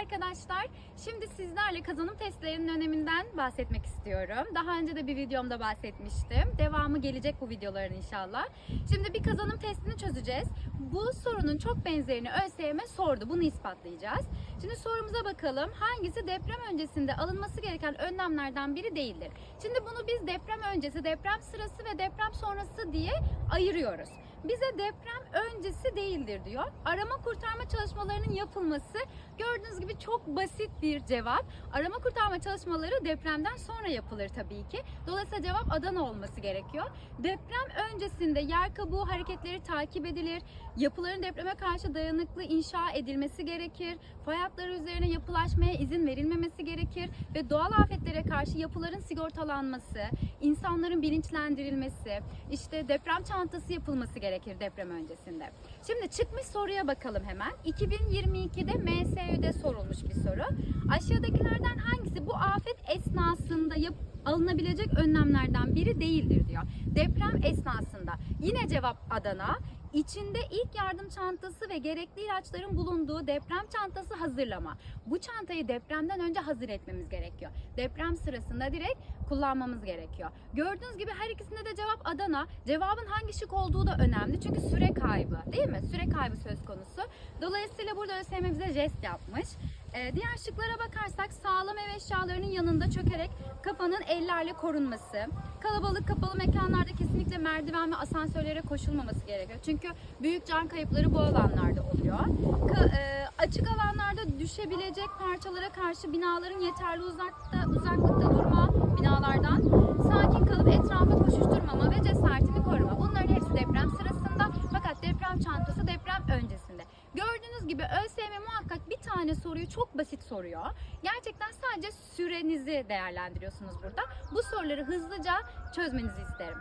arkadaşlar. Şimdi sizlerle kazanım testlerinin öneminden bahsetmek istiyorum. Daha önce de bir videomda bahsetmiştim. Devamı gelecek bu videoların inşallah. Şimdi bir kazanım testini çözeceğiz. Bu sorunun çok benzerini ÖSYM sordu. Bunu ispatlayacağız. Şimdi sorumuza bakalım. Hangisi deprem öncesinde alınması gereken önlemlerden biri değildir? Şimdi bunu biz deprem öncesi, deprem sırası ve deprem sonrası diye ayırıyoruz. Bize deprem öncesi değildir diyor. Arama kurtarma çalışmalarının yapılması gördüğünüz gibi çok basit bir cevap. Arama kurtarma çalışmaları depremden sonra yapılır tabii ki. Dolayısıyla cevap Adana olması gerekiyor. Deprem öncesinde yer kabuğu hareketleri takip edilir. Yapıların depreme karşı dayanıklı inşa edilmesi gerekir. Fay hatları üzerine yapılaşmaya izin verilmemesi gerekir ve doğal afetlere karşı yapıların sigortalanması, insanların bilinçlendirilmesi, işte deprem çantası yapılması gerekir deprem öncesinde. Şimdi çıkmış soruya bakalım hemen. 2022'de MSÜ'de sorulmuş bir soru. Aşağıdakilerden hangisi bu afet esnasında yap alınabilecek önlemlerden biri değildir diyor. Deprem esnasında. Yine cevap Adana. İçinde ilk yardım çantası ve gerekli ilaçların bulunduğu deprem çantası hazırlama. Bu çantayı depremden önce hazır etmemiz gerekiyor. Deprem sırasında direkt kullanmamız gerekiyor. Gördüğünüz gibi her ikisinde de cevap Adana. Cevabın hangi şık olduğu da önemli. Çünkü süre kaybı değil mi? Süre kaybı söz konusu. Dolayısıyla burada ÖSYM bize jest yapmış. Ee, diğer şıklara bakarsak sağlam ev eşyalarının yanında çökerek kafanın ellerle korunması. Kalabalık kapalı mekanlarda kesinlikle merdiven ve asansörlere koşulmaması gerekiyor. Çünkü büyük can kayıpları bu alanlarda oluyor. Ka- e, açık alanlarda düşebilecek parçalara karşı binaların yeterli uzakta, uzaklıkta durma binalardan sakin kalıp etrafa koşuşturmama ve cesaretini koruma. Bunların hepsi deprem sırasında fakat deprem çantası deprem öncesinde. Gördüğünüz gibi bir tane soruyu çok basit soruyor. Gerçekten sadece sürenizi değerlendiriyorsunuz burada. Bu soruları hızlıca çözmenizi isterim.